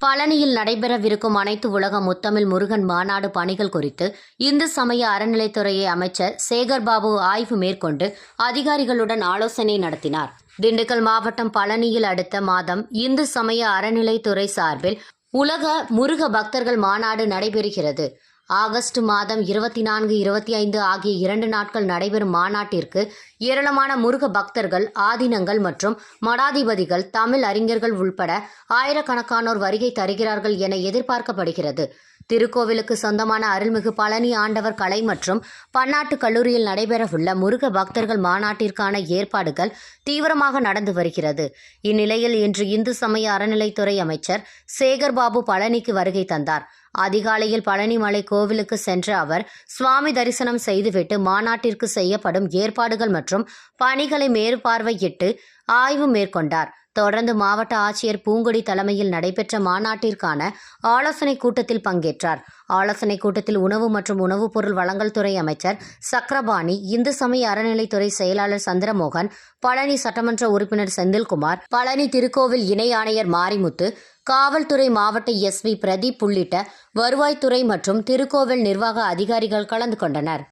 பழனியில் நடைபெறவிருக்கும் அனைத்து உலக முத்தமிழ் முருகன் மாநாடு பணிகள் குறித்து இந்து சமய அறநிலைத்துறையை அமைச்சர் சேகர்பாபு ஆய்வு மேற்கொண்டு அதிகாரிகளுடன் ஆலோசனை நடத்தினார். திண்டுக்கல் மாவட்டம் பழனியில் அடுத்த மாதம் இந்து சமய அறநிலைத்துறை சார்பில் உலக முருக பக்தர்கள் மாநாடு நடைபெறுகிறது. ஆகஸ்ட் மாதம் இருபத்தி நான்கு இருபத்தி ஐந்து ஆகிய இரண்டு நாட்கள் நடைபெறும் மாநாட்டிற்கு ஏராளமான முருக பக்தர்கள் ஆதீனங்கள் மற்றும் மடாதிபதிகள் தமிழ் அறிஞர்கள் உள்பட ஆயிரக்கணக்கானோர் வருகை தருகிறார்கள் என எதிர்பார்க்கப்படுகிறது. திருக்கோவிலுக்கு சொந்தமான அருள்மிகு பழனி ஆண்டவர் கலை மற்றும் பன்னாட்டு கல்லூரியில் நடைபெறவுள்ள முருக பக்தர்கள் மாநாட்டிற்கான ஏற்பாடுகள் தீவிரமாக நடந்து வருகிறது. இந்நிலையில் இன்று இந்து சமய அறநிலைத்துறை அமைச்சர் சேகர்பாபு பழனிக்கு வருகை தந்தார். அதிகாலையில் பழனிமலை கோவிலுக்கு சென்ற அவர் சுவாமி தரிசனம் செய்துவிட்டு மாநாட்டிற்கு செய்யப்படும் ஏற்பாடுகள் மற்றும் பணிகளை மேற்பார்வையிட்டு ஆய்வு மேற்கொண்டார். தொடர்ந்து மாவட்ட ஆட்சியர் பூங்கொடி தலைமையில் நடைபெற்ற மாநாட்டிற்கான ஆலோசனை கூட்டத்தில் பங்கேற்றார். ஆலோசனை கூட்டத்தில் உணவு மற்றும் உணவுப் பொருள் வழங்கல் துறை அமைச்சர் சக்கரபாணி இந்து சமய அறநிலைத்துறை செயலாளர் சந்திரமோகன் பழனி சட்டமன்ற உறுப்பினர் செந்தில்குமார் பழனி திருக்கோவில் இணை ஆணையர் மாரிமுத்து காவல்துறை மாவட்ட எஸ்பி பிரதீப் உள்ளிட்ட வருவாய்த்துறை மற்றும் திருக்கோவில் நிர்வாக அதிகாரிகள் கலந்து கொண்டனர்.